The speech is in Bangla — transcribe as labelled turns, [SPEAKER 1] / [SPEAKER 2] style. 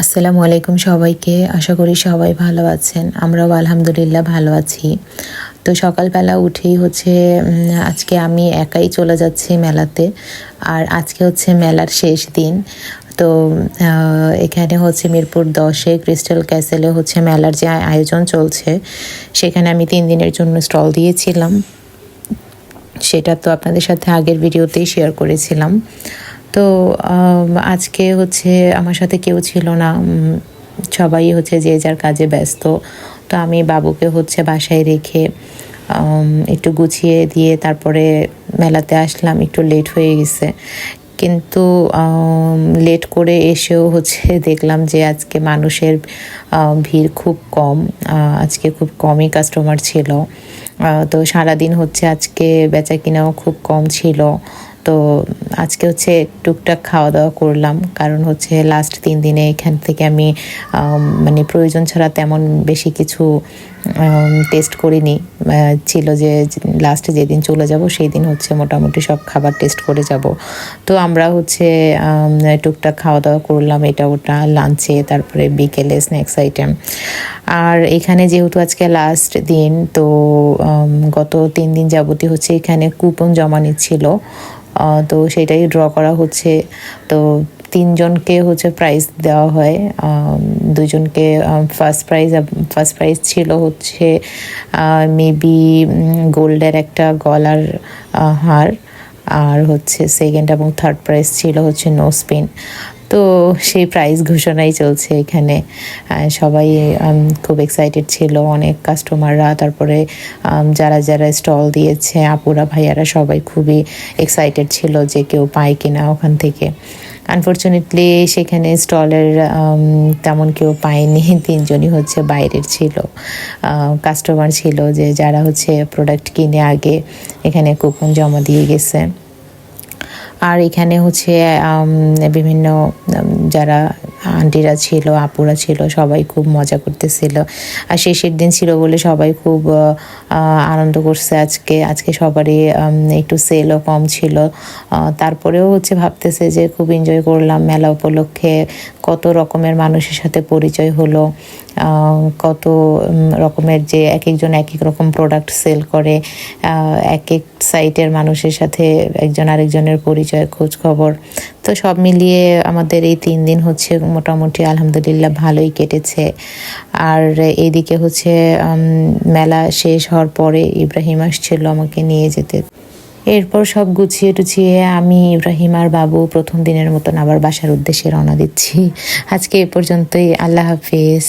[SPEAKER 1] আসসালামু আলাইকুম সবাইকে। আশা করি সবাই ভালো আছেন। আমরাও আলহামদুলিল্লাহ ভালো আছি। তো সকালবেলা উঠেই হচ্ছে আজকে আমি একাই চলে যাচ্ছি মেলাতে। আর আজকে হচ্ছে মেলার শেষ দিন। তো এখানে হচ্ছে মিরপুর দশে ক্রিস্টাল ক্যাসেলে হচ্ছে মেলার যে আয়োজন চলছে, সেখানে আমি তিন দিনের জন্য স্টল দিয়েছিলাম। সেটা তো আপনাদের সাথে আগের ভিডিওতেই শেয়ার করেছিলাম। তো আজকে হচ্ছে আমার সাথে কেউ ছিল না সবাই হচ্ছে যে যার কাজে ব্যস্ত। তো আমি বাবুকে হচ্ছে বাসায় রেখে একটু গুছিয়ে দিয়ে তারপরে মেলাতে আসলাম, একটু লেট হয়ে গেছে। কিন্তু লেট করে এসেও হচ্ছে দেখলাম যে আজকে মানুষের ভিড় খুব কম আজকে খুব কমই কাস্টমার ছিল। তো সারাদিন হচ্ছে আজকে বেচা কিনাও খুব কম ছিল। তো আজকে হচ্ছে টুকটাক খাওয়া দাওয়া করলাম। কারণ হচ্ছে লাস্ট তিন দিনে এখান থেকে আমি মানে প্রয়োজন ছাড়া তেমন বেশি কিছু টেস্ট করিনি। ছিল যে লাস্টে যেদিন চলে যাব সেই দিন হচ্ছে মোটামুটি সব খাবার টেস্ট করে যাব। তো আমরা হচ্ছে টুকটাক খাওয়া দাওয়া করলাম এটা ওটা লাঞ্চে তারপরে বিকেলে স্ন্যাক্স আইটেম আর এখানে যেহেতু আজকে লাস্ট দিন, তো গত তিন দিন যাবতীয় হচ্ছে এখানে কুপন জমা নিচ্ছিল। তো সেটাই ড্র করা হচ্ছে। তো তিনজনকে হচ্ছে প্রাইজ দেওয়া হয়। দুজনকে ফার্স্ট প্রাইজ ফার্স্ট প্রাইজ ছিল হচ্ছে মেবি গোল্ডের একটা গলার হার। আর হচ্ছে সেকেন্ড এবং থার্ড প্রাইজ ছিল হচ্ছে নো স্পিন তো সেই প্রাইজ ঘোষণাই চলছে এখানে। সবাই খুব এক্সাইটেড ছিল, অনেক কাস্টমাররা তারপরে যারা যারা স্টল দিয়েছে, আপুরা, ভাইয়ারা সবাই খুবই এক্সাইটেড ছিল যে কেউ পায় কিনা ওখান থেকে। আনফর্চুনেটলি সেখানে স্টলের তেমন কেউ পায়নি, তিনজনই হচ্ছে বাইরের ছিল। কাস্টমার ছিল যে যারা হচ্ছে প্রোডাক্ট কিনে আগে এখানে কুপন জমা দিয়ে গেছে। আর এখানে হচ্ছে বিভিন্ন যারা আন্টিরা ছিল, আপুরা ছিল, সবাই খুব মজা করতেছিল। আর শেষের দিন ছিল বলে সবাই খুব আনন্দ করছে আজকে। আজকে সবারই একটু সেলও কম ছিল। তারপরেও হচ্ছে ভাবতেছে যে খুব এনজয় করলাম মেলা উপলক্ষে। কত রকমের মানুষের সাথে পরিচয় হলো। কত রকমের যে এক একজন এক এক রকম প্রোডাক্ট সেল করে। এক এক সাইটের মানুষের সাথে একজন আরেকজনের পরিচয়, খোঁজ খবর। তো সব মিলিয়ে আমাদের এই তিন দিন হচ্ছে মোটামুটি আলহামদুলিল্লাহ ভালোই কেটেছে। আর এইদিকে হচ্ছে মেলা শেষ হওয়ার পরে ইব্রাহিম আসছিল আমাকে নিয়ে যেতে। এরপর সব গুছিয়ে টুছিয়ে আমি, ইব্রাহিম আর বাবু প্রথম দিনের মতন আবার বাসার উদ্দেশ্যে রওনা দিচ্ছি। আজকে এ পর্যন্তই, আল্লাহ হাফিজ।